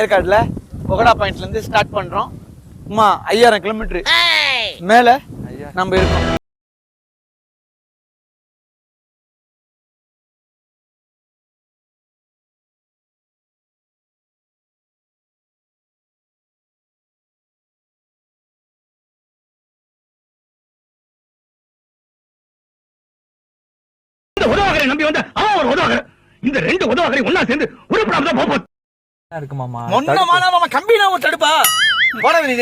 ஏற்காடுல பொகடா பாயிண்ட்ல இருந்து ஸ்டார்ட் பண்றோம். அம்மா ஐயாயிரம் கிலோமீட்டர் மேல நம்ம இருக்கோம். இந்த உதவாகரை நம்பி வந்த அவன் ஒரு உதவாகரை. இந்த ரெண்டு உதவாகரை ஒன்னா சேர்ந்து உருப்படாம தான் போகும் இருக்கு மாமா. கம்பி நான் தடுப்பா. போடா நீ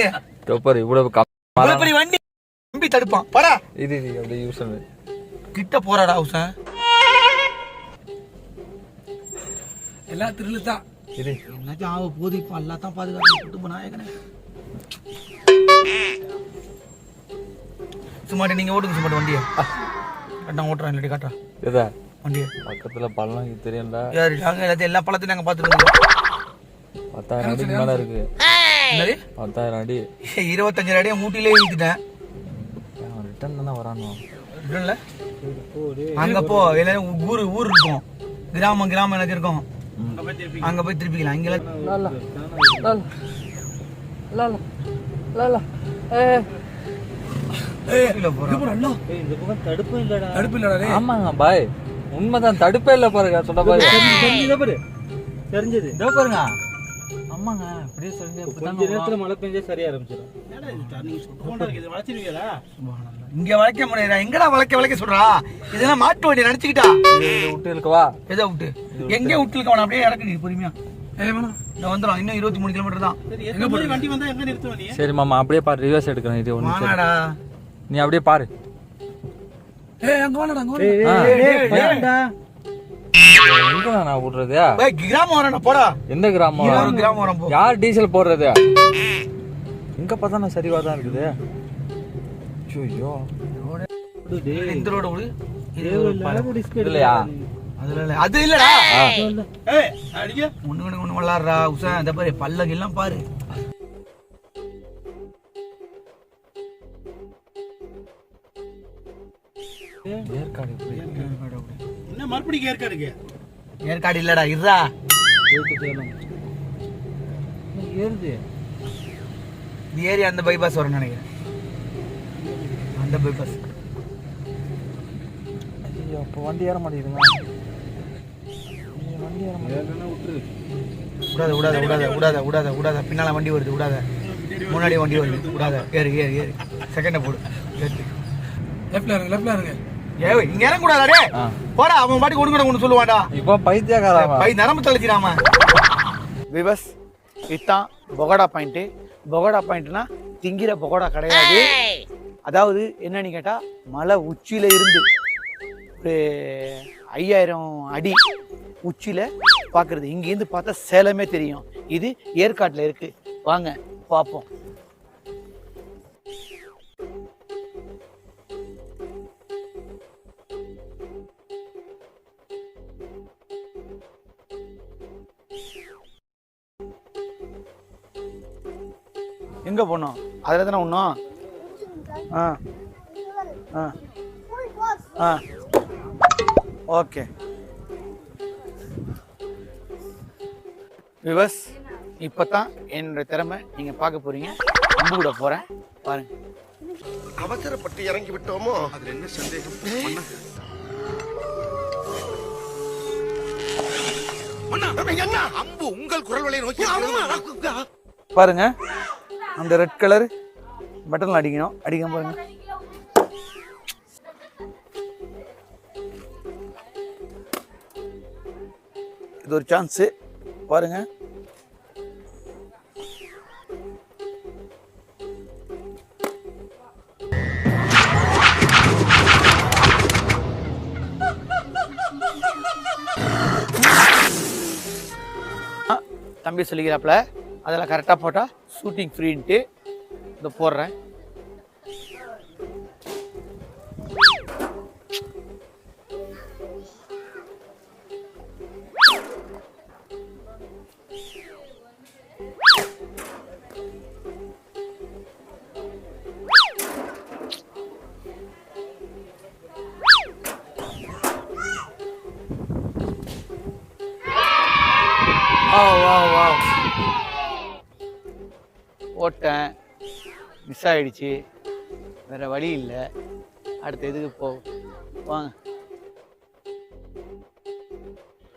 டோப்பர் இவ்வளவு கம்- இவ்வளவு பெரிய வண்டி. கம்பி தடுப்பான். போடா. இது இது அப்படியே யூஸ் பண்ணு. கிட்ட போறாடா ஹவுச எல்லாம் திருளு தான். இது. என்னாச்சும் ஆக போது இப்ப எல்லாத்தான் பாதுகாப்பு குடும்ப நாயகனே. சும்மாட்டி நீங்க ஓடுங்க சும்மாட்டி வண்டியை. நான் ஓட்டுறேன் இல்லாட்டி காட்டுறேன் இதா வண்டியை. பக்கத்துல பள்ளம் இது தெரியும்ல யாரு நாங்க எல்லாத்தையும் எல்லா பழத்தையும் நாங்க பாத்துருக்கோம் பத்தாயிரம் அடிக்கு மேல இருக்கு. பத்தாயிரம் அடி. இருபத்தஞ்சு அடியை மூட்டிலே இழுத்துட்டேன். ரிட்டர்ன் தானே வரானோ? இல்ல அங்க போ. எல்லாரும் ஊரு ஊர் இருக்கும். கிராமம் கிராமம் எனக்கு இருக்கும். அங்க போய் திருப்பிக்கலாம். இங்க தடுப்பு இல்லடா டேய். ஆமாங்க பாய். உண்மைதான் தடுப்பே இல்ல பாருங்க சொன்ன பாரு. தெரிஞ்சது பாரு. தெரிஞ்சது. இதோ பாருங்க. ஆமாங்க அப்படியே சொல்லுங்க கொஞ்ச நேரத்துல மழை பெஞ்சா சரியா ஆரம்பிச்சிடும் இங்க வளைக்க முடியாது எங்கடா வளைக்க வளைக்க சொல்றா? இதெல்லாம் மாட்டு வண்டி நினைச்சுக்கிட்டா விட்டு இருக்கவா எதை விட்டு எங்க விட்டு இருக்க அப்படியே இறக்கு நீ பொறுமையா. வந்துடும் இன்னும் இருபத்தி மூணு கிலோமீட்டர் தான். வண்டி வந்தா எங்க நிறுத்துவ நீ? சரி மாமா அப்படியே பாரு ரிவர்ஸ் எடுக்கிறேன் இது ஒண்ணு வாங்கடா. நீ அப்படியே பாரு. ஏய் அங்க வாடா அங்க வாடா வேண்டாம் எங்க நான் விடுறது? கிராமம் வரேன் போடா. எந்த கிராமம்? கிராமம் வரும் போ. யார் டீசல் போடுறது? எங்க பார்த்தா நான் சரிவா தான் இருக்குது. ஐயோ. இந்த ரோடு இல்லையா? அதுல இல்ல. அது இல்லடா. ஒண்ணு ஒண்ணு ஒண்ணு விளாடுறா இந்த பாரு பல்லக்கு எல்லாம் பாரு. ஏற்காடு எப்படி? என்ன மறுபடியும் ஏற்காடுக்கு ஏற்காடு இல்லடா இருடா. ஏறுது. இந்த ஏரியா அந்த பைபாஸ் வரும்னு நினைக்கிறேன். அந்த பைபாஸ் ஐயோ அப்போ வண்டி ஏற மாட்டேங்குதுங்க வண்டி ஏற மாட்டேங்குது. விடாத விடாத விடாத விடாத விடாத விடாத. பின்னால வண்டி வருது விடாத. முன்னாடி வண்டி வருது விடாத. ஏறு ஏறு ஏறு. செகண்ட போடு. லெஃப்ட்ல இருங்க லெஃப்ட்ல இருங்க இங்க இறங்க கூடாதா டேய். ஆ. போடா அவன் பாட்டுக்கு ஒண்ணு ஒண்ணு சொல்லுவான்டா. இப்போ பைத்தியக்காரன் பை நரம்பு தளச்சிடாம விவஸ் இதுதான் பொகடா பாயிண்ட் பொகடா பாயிண்ட்னா திங்கிற பொகடா கிடையாது. அதாவது என்னன்னு கேட்டா மலை உச்சியில இருந்து ஒரு ஐயாயிரம் அடி உச்சியில பாக்குறது. இங்கேருந்து பார்த்தா சேலமே தெரியும். இது ஏற்காட்டுல இருக்கு. வாங்க பார்ப்போம். எங்க போனோம்? அதில் தானே ஒன்றும் ஆ. ஆ. ஆ. ஓகே. விவஸ் இப்போ தான் என்னோட திறமை. நீங்கள் பார்க்க போறீங்க. அம்பு கூட போகிறேன் பாருங்க. அவசரப்பட்டு இறங்கி விட்டோமோ? அதுல என்ன சந்தேகம்? என்ன? அம்பு உங்கள் குரல் வலையை நோக்கி பாருங்க. அந்த ரெட் கலர் பட்டனில் அடிக்கணும். அடிக்க பாருங்க. இது ஒரு சான்ஸு பாருங்க. தம்பி சொல்லிக்கிறாப்புல. அதில் கரெக்டாக போட்டால் ஷூட்டிங் ஃப்ரீன்ட்டு இதை போடுறேன். ஓட்டேன். மிஸ் ஆகிடுச்சி வேறு வழி இல்லை. அடுத்த இதுக்கு போ. வாங்க.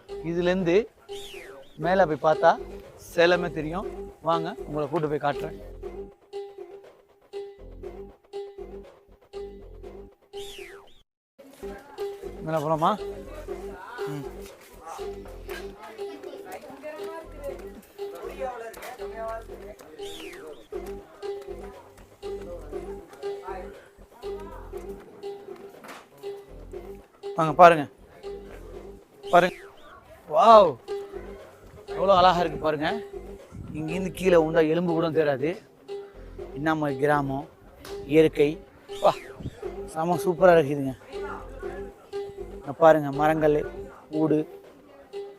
இதுலேருந்து மேலே போய் பார்த்தா சேலமே தெரியும். வாங்க உங்களை கூட்டு போய் காட்டுறேன். மேலே போகலாமா ம். வாங்க பாருங்க. பாருங்க. வாவ். எவ்வளோ அழகா இருக்கு பாருங்க. இங்கேருந்து கீழே உண்டா எலும்பு கூட தேராது நம்ம கிராமம் இயற்கை. வா. செம சூப்பராக இருக்குதுங்க பாருங்க மரங்கள் ஊடு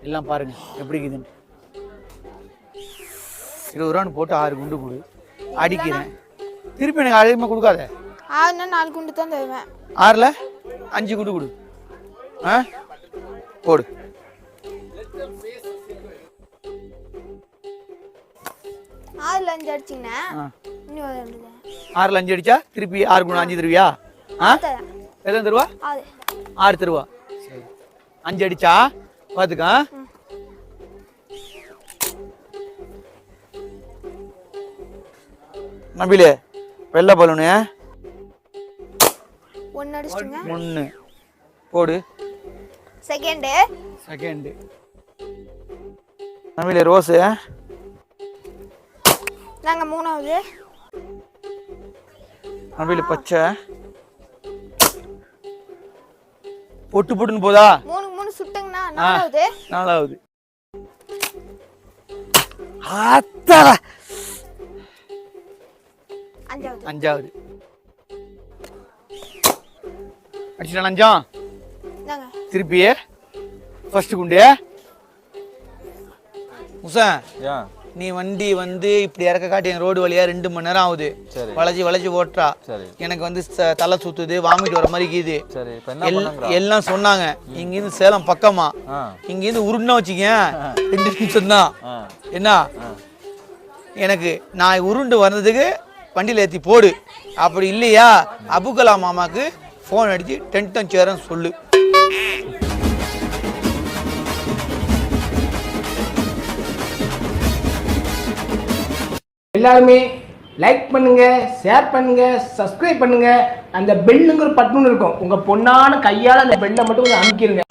எல்லாம் பாருங்க. எப்படி இருக்குதுன்னு. இருபது ரூபான்னு போட்டு ஆறு குண்டு கொடு. அடிக்கிறேன். திருப்பி எனக்கு அதிகமாக கொடுக்காத. ஆறுனா நாலு குண்டு தான் தருவேன். ஆறில் அஞ்சு குண்டு கொடு. ஆ? போடு. ஆறுல அஞ்சு தான். ஆறில் அஞ்சு அடிச்சா? திருப்பி ஆறு குண்டு அஞ்சு தருவியா? ஆ? எத்தனை தருவா? ஆறு. தருவா. சரி. அஞ்சு அடிச்சா? பார்த்துக்கா நபிலே வெள்ளை பலூனு ஒன்று போடு. செகண்டு செகண்டு நபிலே ரோஸு. நாங்கள் மூணாவது. நபிலே பச்சை. பொட்டு பொட்டுன்னு போதா? மூணு மூணு சுட்டுங்கண்ணா. நாலாவது. நாலாவது. ஆத்தாடா அஞ்சாவது. அஞ்சாவது. அடிச்சிட்டான் அஞ்சாம் திருப்பியே ஃபர்ஸ்ட் குண்டு. ஏன் நீ வண்டி வந்து இப்படி இறக்க காட்டி என் ரோடு வழியா ரெண்டு மணி நேரம் ஆகுது. வளைச்சு வளைச்சு ஓட்டுறா. எனக்கு வந்து தலை சுத்துது வாமிட் வர மாதிரி பண்ணுங்கிறா எல்லாம் சொன்னாங்க. இங்கிருந்து சேலம் பக்கமா. இங்கிருந்து உருண்டா வச்சுக்கேன். ரெண்டு நிமிஷம் தான். என்ன? எனக்கு நான் உருண்டு வந்ததுக்கு வண்டியில் ஏற்றி போடு. அப்படி இல்லையா? அபுகலா மாமாக்கு ஃபோன் அடிச்சு டென்ட்டும் சேரன்னு சொல்லு. எல்லாருமே லைக் பண்ணுங்க ஷேர் பண்ணுங்க சப்ஸ்கிரைப் பண்ணுங்க. அந்த பெல்லுங்கிற பட்டுன்னு இருக்கும். உங்க பொண்ணான கையால அந்த பெல்லை மட்டும் கொஞ்சம் அமைக்கிருங்க.